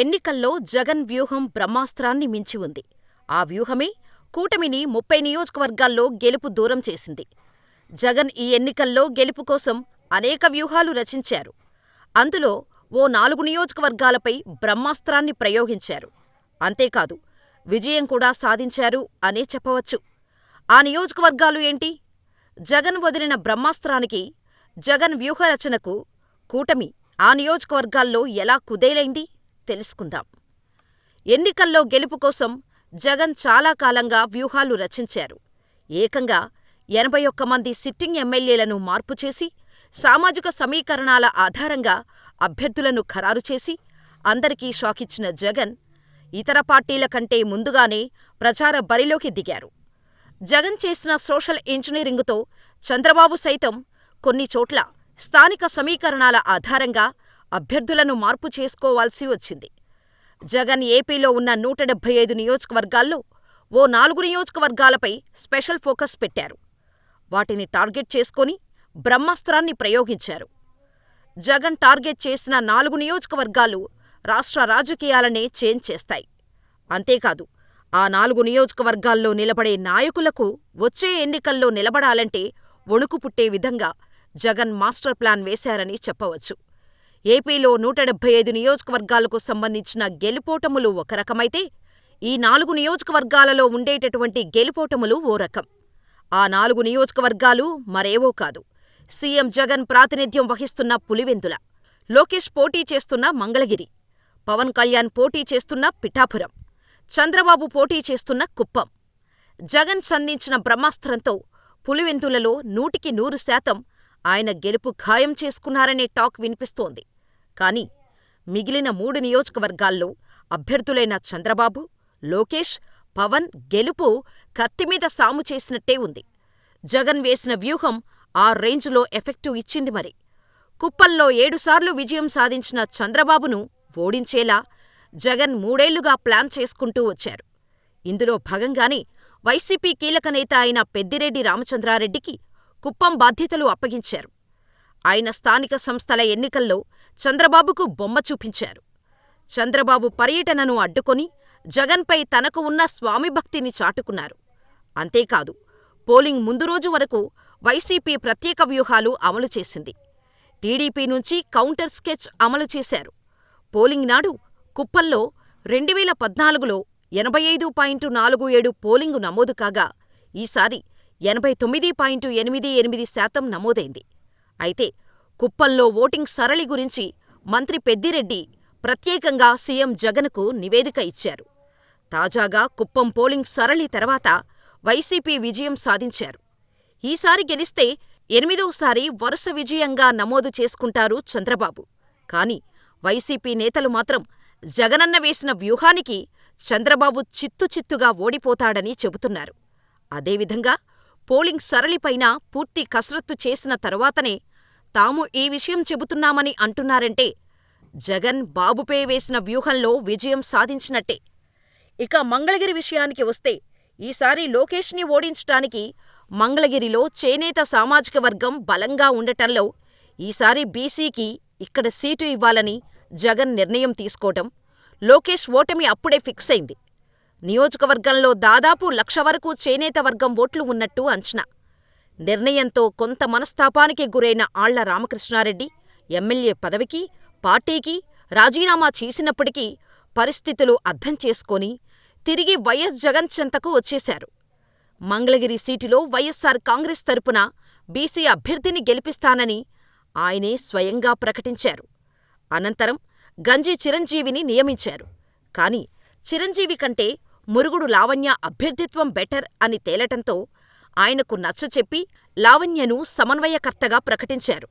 ఎన్నికల్లో జగన్ వ్యూహం బ్రహ్మాస్త్రాన్ని మించి ఉంది. ఆ వ్యూహమే కూటమిని ముప్పై నియోజకవర్గాల్లో గెలుపు దూరం చేసింది. జగన్ ఈ ఎన్నికల్లో గెలుపు కోసం అనేక వ్యూహాలు రచించారు. అందులో ఓ నాలుగు నియోజకవర్గాలపై బ్రహ్మాస్త్రాన్ని ప్రయోగించారు. అంతేకాదు, విజయం కూడా సాధించారు అనే చెప్పవచ్చు. ఆ నియోజకవర్గాలు ఏంటి? జగన్ వదిలిన బ్రహ్మాస్త్రానికి, జగన్ వ్యూహరచనకు కూటమి ఆ నియోజకవర్గాల్లో ఎలా కుదేలైంది తెలుసుకుందాం. ఎన్నికల్లో గెలుపు కోసం జగన్ చాలా కాలంగా వ్యూహాలు రచించారు. ఏకంగా ఎనభై ఒక్క మంది సిట్టింగ్ ఎమ్మెల్యేలను మార్పు చేసి, సామాజిక సమీకరణాల ఆధారంగా అభ్యర్థులను ఖరారు చేసి, అందరికీ షాకిచ్చిన జగన్, ఇతర పార్టీల కంటే ముందుగానే ప్రచార బరిలోకి దిగారు. జగన్ చేసిన సోషల్ ఇంజనీరింగుతో చంద్రబాబు సైతం కొన్ని చోట్ల స్థానిక సమీకరణాల ఆధారంగా అభ్యర్థులను మార్పు చేసుకోవాల్సి వచ్చింది. జగన్ ఏపీలో ఉన్న నూట డెబ్బై ఐదు నియోజకవర్గాల్లో ఓ నాలుగు నియోజకవర్గాలపై స్పెషల్ ఫోకస్ పెట్టారు. వాటిని టార్గెట్ చేసుకుని బ్రహ్మాస్త్రాన్ని ప్రయోగించారు. జగన్ టార్గెట్ చేసిన నాలుగు నియోజకవర్గాలు రాష్ట్ర రాజకీయాలనే చేంజ్ చేస్తాయి. అంతేకాదు, ఆ నాలుగు నియోజకవర్గాల్లో నిలబడే నాయకులకు వచ్చే ఎన్నికల్లో నిలబడాలంటే వణుకు పుట్టే విధంగా జగన్ మాస్టర్ ప్లాన్ వేశారని చెప్పవచ్చు. ఏపీలో నూట డెబ్బై ఐదు నియోజకవర్గాలకు సంబంధించిన గెలుపోటములు ఒక రకమైతే, ఈ నాలుగు నియోజకవర్గాలలో ఉండేటటువంటి గెలుపోటములు ఓ రకం. ఆ నాలుగు నియోజకవర్గాలు మరేవో కాదు, సీఎం జగన్ ప్రాతినిధ్యం వహిస్తున్న పులివెందుల, లోకేష్ పోటీ చేస్తున్న మంగళగిరి, పవన్ కళ్యాణ్ పోటీ చేస్తున్న పిఠాపురం, చంద్రబాబు పోటీ చేస్తున్న కుప్పం. జగన్ సంధించిన బ్రహ్మాస్త్రంతో పులివెందులలో నూటికి నూరు శాతం ఆయన గెలుపు ఖాయం చేసుకున్నారనే టాక్ వినిపిస్తోంది. కానీ మిగిలిన మూడు నియోజకవర్గాల్లో అభ్యర్థులైన చంద్రబాబు, లోకేష్, పవన్ గెలుపు కత్తిమీద సాము చేసినట్టే ఉంది. జగన్ వేసిన వ్యూహం ఆ రేంజ్లో ఎఫెక్టు ఇచ్చింది మరి. కుప్పంలో ఏడుసార్లు విజయం సాధించిన చంద్రబాబును ఓడించేలా జగన్ మూడేళ్ళుగా ప్లాన్ చేసుకుంటూ వచ్చారు. ఇందులో భాగంగానే వైసీపీ కీలక నేత అయిన పెద్దిరెడ్డి రామచంద్రారెడ్డికి కుప్పం బాధ్యతలు అప్పగించారు. ఆయన స్థానిక సంస్థల ఎన్నికల్లో చంద్రబాబుకు బొమ్మ చూపించారు. చంద్రబాబు పర్యటనను అడ్డుకొని జగన్పై తనకు ఉన్న స్వామిభక్తిని చాటుకున్నారు. అంతేకాదు, పోలింగ్ ముందు రోజు వరకు వైసీపీ ప్రత్యేక వ్యూహాలు అమలు చేసింది. టీడీపీ నుంచి కౌంటర్ స్కెచ్ అమలు చేశారు. పోలింగ్ నాడు కుప్పంలో రెండువేల పద్నాలుగులో ఎనభై ఐదు పాయింట్ నాలుగు ఏడు పోలింగు నమోదు కాగా, ఈసారి ఎనభై తొమ్మిది పాయింట్ ఎనిమిది ఎనిమిది శాతం నమోదైంది. అయితే కుప్పంలో ఓటింగ్ సరళి గురించి మంత్రి పెద్దిరెడ్డి ప్రత్యేకంగా సీఎం జగన్కు నివేదిక ఇచ్చారు. తాజాగా కుప్పం పోలింగ్ సరళి తర్వాత వైసీపీ విజయం సాధించారు. ఈసారి గెలిస్తే ఎనిమిదోసారి వరుస విజయంగా నమోదు చేసుకుంటారు చంద్రబాబు. కానీ వైసీపీ నేతలు మాత్రం జగనన్న వేసిన వ్యూహానికి చంద్రబాబు చిత్తుచిత్తుగా ఓడిపోతాడని చెబుతున్నారు. అదేవిధంగా పోలింగ్ సరళిపైన పూర్తి కసరత్తు చేసిన తరువాతనే తాము ఈ విషయం చెబుతున్నామని అంటున్నారంటే జగన్ బాబుపై వేసిన వ్యూహంలో విజయం సాధించినట్టే. ఇక మంగళగిరి విషయానికి వస్తే ఈసారి లోకేష్ని ఓడించటానికి మంగళగిరిలో చేనేత సామాజిక వర్గం బలంగా ఉండటంలో ఈసారి బీసీకి ఇక్కడ సీటు ఇవ్వాలని జగన్ నిర్ణయం తీసుకోవటం, లోకేష్ ఓటమి అప్పుడే ఫిక్సైంది. నియోజకవర్గంలో దాదాపు లక్ష వరకు చేనేత వర్గం ఓట్లు ఉన్నట్టు అంచనా. నిర్ణయంతో కొంత మనస్తాపానికి గురైన ఆళ్ళ రామకృష్ణారెడ్డి ఎమ్మెల్యే పదవికి, పార్టీకి రాజీనామా చేసినప్పటికీ పరిస్థితులు అర్థం చేసుకొని తిరిగి వైఎస్ జగన్ చెంతకు వచ్చేశారు. మంగళగిరి సీటులో వైఎస్సార్ కాంగ్రెస్ తరపున బీసీ అభ్యర్థిని గెలిపిస్తానని ఆయనే స్వయంగా ప్రకటించారు. అనంతరం గంజి చిరంజీవిని నియమించారు. కాని చిరంజీవి కంటే మురుగుడు లావణ్య అభ్యర్థిత్వం బెటర్ అని తేలటంతో ఆయనకు నచ్చచెప్పి లావణ్యను సమన్వయకర్తగా ప్రకటించారు.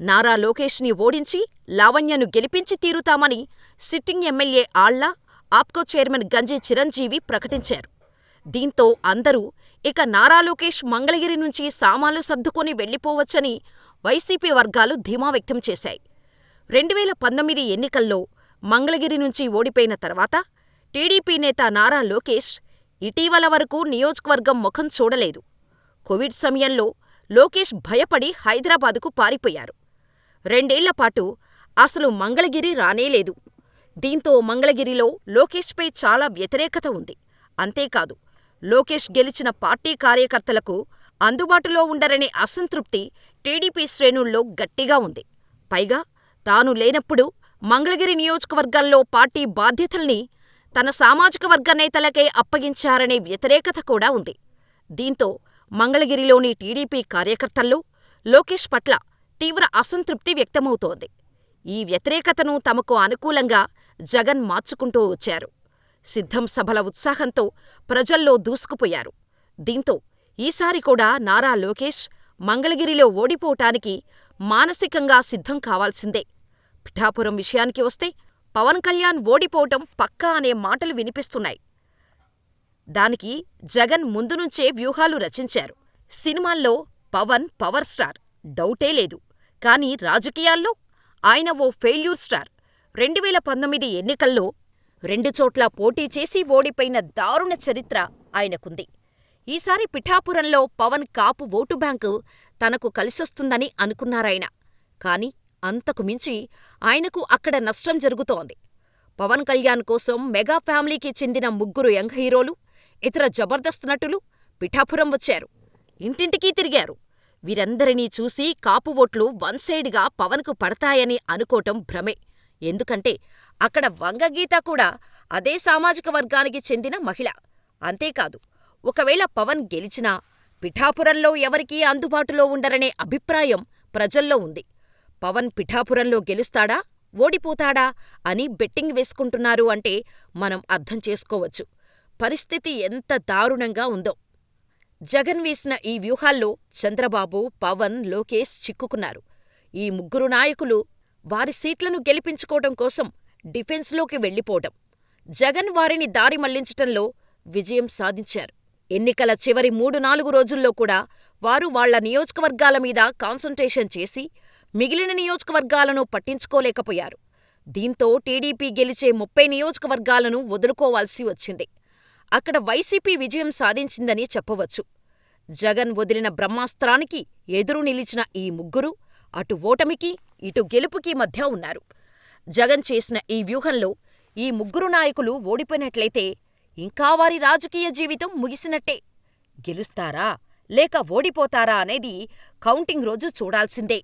నారా లోకేష్ని ఓడించి లావణ్యను గెలిపించి తీరుతామని సిట్టింగ్ ఎమ్మెల్యే ఆళ్ళ, ఆప్కో చైర్మన్ గంజి చిరంజీవి ప్రకటించారు. దీంతో అందరూ ఇక నారా లోకేష్ మంగళగిరి నుంచి సామాన్లు సర్దుకొని వెళ్ళిపోవచ్చని వైసీపీ వర్గాలు ధీమా వ్యక్తం చేశాయి. రెండువేల పంతొమ్మిది ఎన్నికల్లో మంగళగిరి నుంచి ఓడిపోయిన తర్వాత టీడీపీ నేత నారా లోకేష్ ఇటీవల వరకు నియోజకవర్గం ముఖం చూడలేదు. కోవిడ్ సమయంలో లోకేష్ భయపడి హైదరాబాదుకు పారిపోయారు. రెండేళ్ళపాటు అసలు మంగళగిరి రానేలేదు. దీంతో మంగళగిరిలో లోకేష్పై చాలా వ్యతిరేకత ఉంది. అంతేకాదు, లోకేష్ గెలిచిన పార్టీ కార్యకర్తలకు అందుబాటులో ఉండరనే అసంతృప్తి టీడీపీ శ్రేణుల్లో గట్టిగా ఉంది. పైగా తాను లేనప్పుడు మంగళగిరి నియోజకవర్గంలో పార్టీ బాధ్యతల్ని తన సామాజిక వర్గ నేతలకే అప్పగించారనే వ్యతిరేకత కూడా ఉంది. దీంతో మంగళగిరిలోని టీడీపీ కార్యకర్తల్లో లోకేష్ పట్ల తీవ్ర అసంతృప్తి వ్యక్తమవుతోంది. ఈ వ్యతిరేకతను తమకు అనుకూలంగా జగన్ మార్చుకుంటూ వచ్చారు. సిద్ధం సభల ఉత్సాహంతో ప్రజల్లో దూసుకుపోయారు. దీంతో ఈసారి కూడా నారా లోకేష్ మంగళగిరిలో ఓడిపోవటానికి మానసికంగా సిద్ధం కావాల్సిందే. పిఠాపురం విషయానికి వస్తే పవన్ కళ్యాణ్ ఓడిపోవటం పక్కా అనే మాటలు వినిపిస్తున్నాయి. దానికి జగన్ ముందు నుంచే వ్యూహాలు రచించారు. సినిమాల్లో పవన్ పవర్ స్టార్, డౌటే లేదు. కానీ రాజకీయాల్లో ఆయన ఓ ఫెయిల్యూర్ స్టార్. రెండువేల పంతొమ్మిది ఎన్నికల్లో రెండు చోట్లా పోటీ చేసి ఓడిపోయిన దారుణ చరిత్ర ఆయనకుంది. ఈసారి పిఠాపురంలో పవన్ కాపు ఓటు బ్యాంకు తనకు కలిసొస్తుందని అనుకున్నారాయన. కానీ అంతకు మించి ఆయనకు అక్కడ నష్టం జరుగుతోంది. పవన్ కళ్యాణ్ కోసం మెగా ఫ్యామిలీకి చెందిన ముగ్గురు యంగ్ హీరోలు, ఇతర జబర్దస్త్ నటులు పిఠాపురం వచ్చారు. ఇంటింటికీ తిరిగారు. వీరందరినీ చూసి కాపు ఓట్లు వన్ సైడ్గా పవన్కు పవన్కు పడతాయని అనుకోటం భ్రమే. ఎందుకంటే అక్కడ వంగగీత కూడా అదే సామాజిక వర్గానికి చెందిన మహిళ. అంతేకాదు, ఒకవేళ పవన్ గెలిచినా పిఠాపురంలో ఎవరికీ అందుబాటులో ఉండరనే అభిప్రాయం ప్రజల్లో ఉంది. పవన్ పిఠాపురంలో గెలుస్తాడా, ఓడిపోతాడా అని బెట్టింగ్ వేసుకుంటున్నారు అంటే మనం అర్థం చేసుకోవచ్చు. పరిస్థితి ఎంత దారుణంగా ఉందో. జగన్ వేసిన ఈ వ్యూహాల్లో చంద్రబాబు, పవన్, లోకేష్ చిక్కుకున్నారు. ఈ ముగ్గురు నాయకులు వారి సీట్లను గెలిపించుకోవటం కోసం డిఫెన్స్లోకి వెళ్ళిపోవటం. జగన్ వారిని దారి మళ్ళించటంలో విజయం సాధించారు. ఎన్నికల చివరి మూడు నాలుగు రోజుల్లో కూడా వారు వాళ్ళ నియోజకవర్గాల మీద కాన్సంట్రేషన్ చేసి మిగిలిన నియోజకవర్గాలను పట్టించుకోలేకపోయారు. దీంతో టీడీపీ గెలిచే ముప్పై నియోజకవర్గాలను వదులుకోవాల్సి వచ్చింది. అక్కడ వైసీపీ విజయం సాధించిందని చెప్పవచ్చు. జగన్ వదిలిన బ్రహ్మాస్త్రానికి ఎదురు నిలిచిన ఈ ముగ్గురు అటు ఓటమికి, ఇటు గెలుపుకి మధ్య ఉన్నారు. జగన్ చేసిన ఈ వ్యూహంలో ఈ ముగ్గురు నాయకులు ఓడిపోయినట్లయితే ఇంకా వారి రాజకీయ జీవితం ముగిసినట్టే. గెలుస్తారా లేక ఓడిపోతారా అనేది కౌంటింగ్ రోజు చూడాల్సిందే.